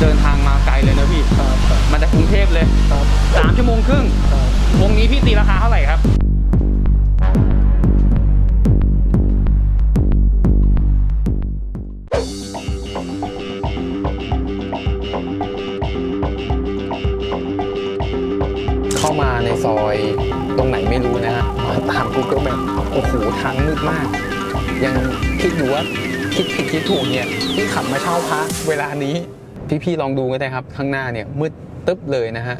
เดินทางมาไกลเลยนะพี่ครับครับมาจากกรุงเทพเลยครับสามชั่วโมงครึ่งครับวงนี้พี่ตีราคาเท่าไหร่ครับ เข้ามาในซอยตรงไหนไม่รู้นะฮะมาตาม Google Map โอ้โหทางมืดมาก ยังคิดอยู่ว่าคิดผิดคิดถูกเนี่ยที่ขับมาเช่าพักเวลานี้ พี่ๆลองดูก็ได้ครับ ข้างหน้าเนี่ยมืดตึ๊บเลยนะฮะ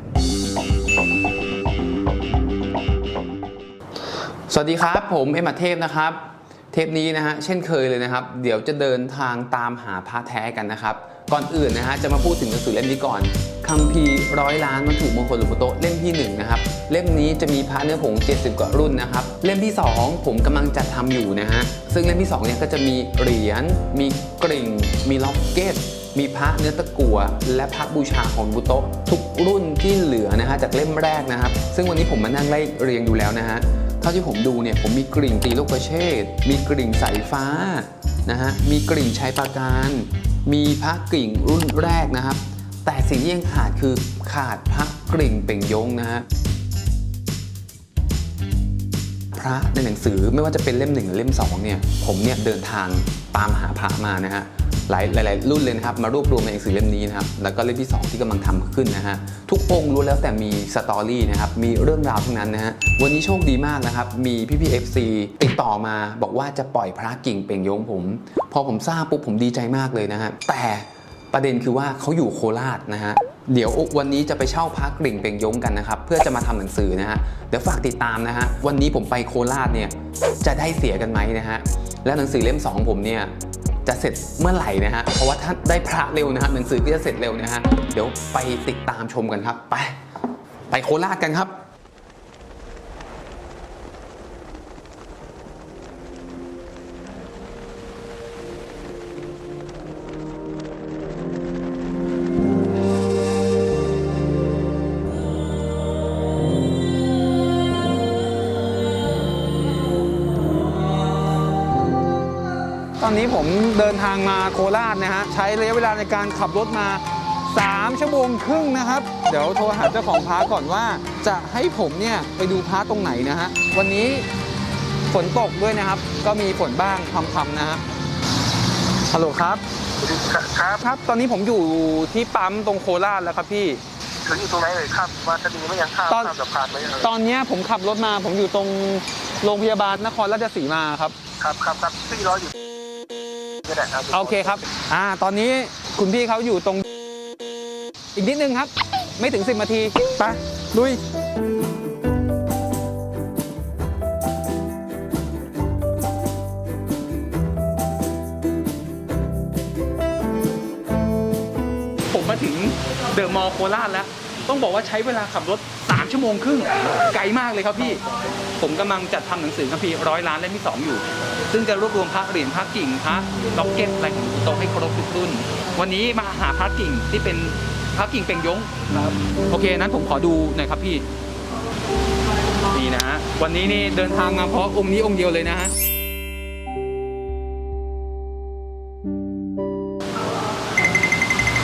สวัสดีครับ ผมเอ็มาเทพนะครับ เทปนี้นะฮะเช่นเคยเลยนะครับ เดี๋ยวจะเดินทางตามหาพระแท้กันนะครับ ก่อนอื่นนะฮะจะมาพูดถึงหนังสือเล่มนี้ก่อนคัมภีร์ร้อยล้านวัตถุมงคลหลวงปู่โตเล่มที่หนึ่งนะครับเล่มนี้จะมีพระเนื้อผง 70 กว่ารุ่นนะครับเล่มที่ 2 ผมกำลังจัดทำอยู่นะฮะซึ่งเล่มที่2เนี่ยก็จะมีเหรียญมีกริ่ง มีล็อกเก็ต มีพระเนื้อตะกั่วและพระบูชาของบุโตะทุกรุ่นที่เหลือนะฮะจากเล่มแรกนะครับ ซึ่งวันนี้ผมมานั่งไล่เรียงดูแล้วนะฮะเท่าที่ผมดูเนี่ยผมมีกริ่งตีลูกระเชษมีกริ่งสายฟ้านะฮะมีกริ่งชัยปราการ มีพระกริ่งรุ่นแรกนะครับ แต่สิ่งที่ยังขาดคือขาดพระกริ่งเป่งยงนะฮะพระในหนังสือไม่ว่าจะเป็นเล่มหนึ่งหรือเล่มสองเนี่ยผมเนี่ยเดินทางตามหาพระมานะฮะ หลายหลายรุ่นเลยนะครับมารวบรวมในหนังสือเล่มนี้นะครับแล้วก็เล่มที่สองที่กำลังทำขึ้นนะฮะทุกองค์รู้แล้วแต่มีสตอรี่นะครับมีเรื่องราวทั้งนั้นนะฮะวันนี้โชคดีมากนะครับมีพี่พีเอฟซีติดต่อมาบอกว่าจะปล่อยพระกิ่งเป่งยงผม พอผมทราบปุ๊บผมดีใจมากเลยนะฮะแต่ประเด็นคือว่าเขาอยู่โคราชนะฮะเดี๋ยววันนี้จะไปเช่าพักกริ่งเป่งยงกันนะครับ เพื่อจะมาทำหนังสือนะฮะเดี๋ยวฝากติดตามนะฮะวันนี้ผมไปโคราชเนี่ยจะได้เสียกันไหมนะฮะแล้วหนังสือเล่มสองผมเนี่ย จะเสร็จเมื่อไหร่นะฮะ เพราะว่าถ้าได้พระเร็วนะฮะหนังสือก็จะเสร็จเร็วนะฮะ เดี๋ยวไปติดตามชมกันครับ ไป ไปโคราชกันครับ ตอนนี้ผมเดินทางมาโคราชนะฮะใช้ระยะเวลาในการขับรถมา 3 ชั่วโมงครึ่งนะครับ เดี๋ยวโทรหาเจ้าของพาก่อนว่า จะให้ผมเนี่ยไปดูพาตรงไหนนะฮะวันนี้ฝนตกด้วยนะครับ ก็มีฝนบ้างพำๆนะฮะฮัลโหลครับครับครับ ตอนนี้ผมอยู่ที่ปั๊มตรงโคราชแล้วครับพี่ถึงอยู่ตรงไหนเลยครับว่าคดีไม่ยังข้ามตอนข้ามสะพานไหมเอ่ยตอนเนี้ยผมขับรถมาผมอยู่ตรงโรงพยาบาลนครราชสีมาครับ ครับครับครับที่รออยู่ นี่แหละครับโอเคครับ อ่า ตอนนี้คุณพี่เขาอยู่ตรง อีกนิดนึงครับ ไม่ถึง 10นาที ไป ลุย ผมมาถึงเดอะมอลล์โคราชแล้ว ต้องบอกว่าใช้เวลาขับรถ3 ชั่วโมงครึ่งไกลมากเลยครับพี่ ผมกำลังจัดทำหนังสือคัมภีร์ร้อยล้านเล่มที่2อยู่ ซึ่งจะรวบรวมพระเหรียญพระกิ่งพระล็อกเก็ตอะไรของโตะให้ครบทุกรุ่น วันนี้มาหาพระกิ่งที่เป็นพระกิ่งเป่งยงครับโอเคนั้นผมขอดูหน่อยครับพี่นี่นะฮะวันนี้นี่เดินทางมาเพราะองค์นี้องค์เดียวเลยนะฮะ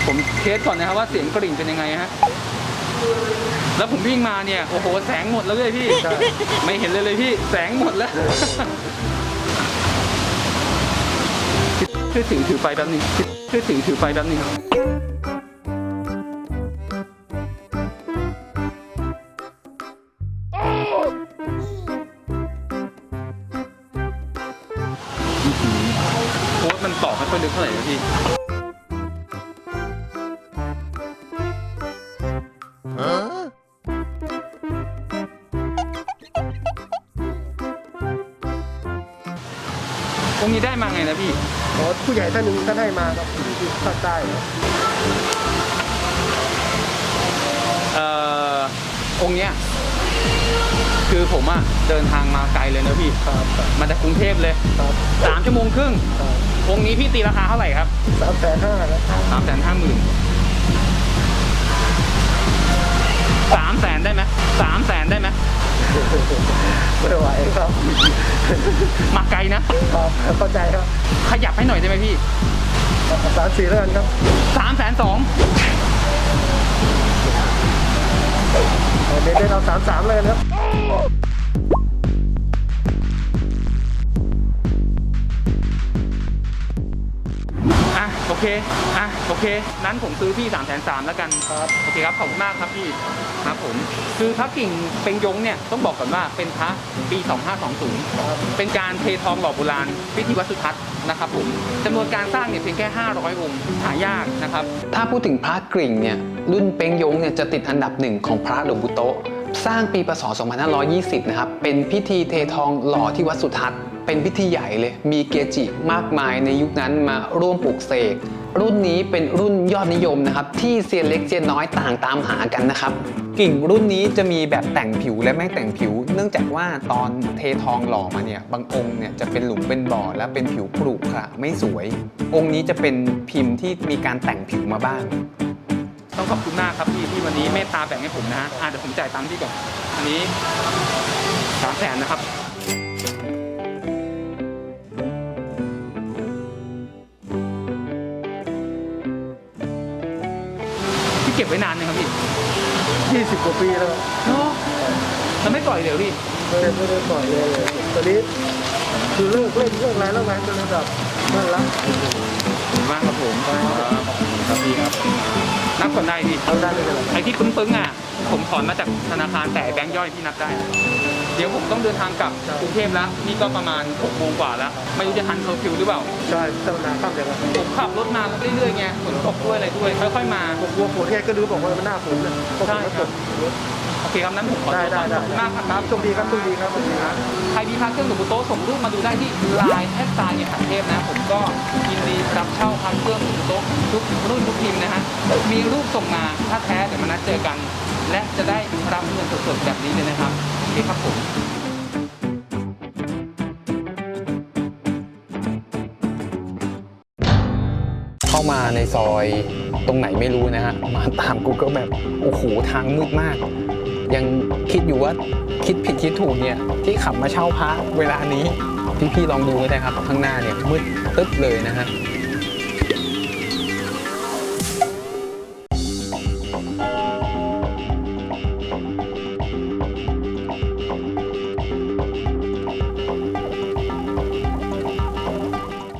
ผมเทสก่อนนะครับว่าเสียงกริ่งเป็นยังไงฮะ แล้วผมวิ่งมาเนี่ยโอ้โหแสงหมดแล้วเลยพี่ ไม่เห็นเลยเลยพี่แสงหมดแล้วช่วยถือถือไฟแป๊บนึงช่วยถือถือไฟแป๊บนึงโค้ดมันตอบไม่ค่อยลึกเท่าไหร่นะพี่ องค์นี้ได้มาไงนะพี่อ๋อผู้ใหญ่ท่านหนึ่งท่านให้มาครับอยู่ที่ภาคใต้ครับเอ่อองค์เนี้ยคือผมอะเดินทางมาไกลเลยนะพี่ครับครับมาจากกรุงเทพเลยครับสามชั่วโมงครึ่งครับองค์นี้พี่ตีราคาเท่าไหร่ครับสามแสนห้าแล้วสามแสนห้าหมื่นสามแสนได้ไหม สามแสนได้ไหมไม่ไหวครับ มาไกลนะครับเข้าใจครับขยับให้หน่อยได้ไหมพี่สามสี่แล้วกันครับสามแสนสองเดี๋ยวเดี๋ยวเราสามสามเลยกันครับ โอเค อะ โอเค นั้นผมซื้อพี่3ามแสนสามแล้วกัน ครับ โอเคครับ ขอบคุณมากครับพี่ ครับผม คือพระกิ่งเป็งยงเนี่ย ต้องบอกก่อนว่าเป็นพระปี 2520 เป็นการเททองหล่อโบราณพิธีวัดสุทัศน์นะครับผมจำนวนการสร้างเนี่ยเพียงแค่ 500 องค์ หายากนะครับ ถ้าพูดถึงพระกริ่งเนี่ย รุ่นเป้งยงเนี่ยจะติดอันดับหนึ่งของพระหลวงปู่โตะสร้างปีพศ 2520 นะครับ เป็นพิธีเททองหล่อที่วัดสุทัศน์ เป็นพิธีใหญ่เลย มีเกจิมากมายในยุคนั้นมาร่วมปลูกเสก รุ่นนี้เป็นรุ่นยอดนิยมนะครับ ที่เซียนเล็กเซียนน้อยต่างตามหากันนะครับ กิ่งรุ่นนี้จะมีแบบแต่งผิวและไม่แต่งผิว เนื่องจากว่าตอนเททองหล่อมาเนี่ย บางองค์เนี่ยจะเป็นหลุมเป็นบ่อและเป็นผิวปรุขระไม่สวย องค์นี้จะเป็นพิมพ์ที่มีการแต่งผิวมาบ้าง ต้องขอบคุณมากครับพี่ที่วันนี้เมตตาแบ่งให้ผมนะฮะอะเดี๋ยวผมจ่ายตังค์พี่ก่อนอันนี้สามแสนนะครับ ก็บไว้นานไหมครับพี่ยี่สิบกว่าปีแล้วเนาะแล้วไม่ปล่อยเดี๋ยวพี่ไม่ได้ไม่ได้ปล่อยเลยตอนนี้คือเลิกเล่นเลิกอะไรแล้วไงก็เลยแบบนั่นละขอบคุณมากครับผมครับพี่ครับนับก่อนได้พี่เอาได้ไม่เป็นไรไอ้ที่ปึ้งๆอะผมถอนมาจากธนาคารแต่แบงค์ย่อยพี่นับได้เดี๋ยวผมต้องเดินทางกลับกรุงเทพแล้วนี่ก็ประมาณ6โมงกว่าแล้ว ไม่รู้จะทันเคอร์ฟิวหรือเปล่า ใช่ธรรมดาข้ามอย่างนั้นผมขับรถมาเรื่อยๆไงฝนตกด้วยอะไรด้วยค่อยๆมาผมกลัวฝนไงก็รู้บอกว่ามันหน้าฝนนะก็ฝนก็ตกโอ เคครับนั้นผมขอได้ตัวได้ก่อนขได้อบคุณมากครับ โชคดีครับโชคดีครับสวัสดีครับ ใครมีพระเครื่องหลวงปู่โต๊ะส่งรูปมาดูได้ที่ไลน์แอดไซน์เนี่ยขันเทพนะ ผมก็ยินดีรับเช่าพระเครื่องหลวงปู่โต๊ะทุกรุ่นทุกพิมพ์นะฮะ มีรูปส่งมาถ้าแท้เดี๋ยวมานัดเจอกัน และจะได้รับเงินสดๆแบบนี้เลยนะครับโอเคครับผมเข้ามาในซอยตรงไหนไม่รู้นะฮะ มาตาม Google Map โอ้โห ทางมืดมาก ยังคิดอยู่ว่าคิดผิดคิดถูกเนี่ยที่ขับมาเช่าพระเวลานี้พี่ๆลองดูก็ได้ครับข้างหน้าเนี่ยมืดตึ๊บเลยนะฮะ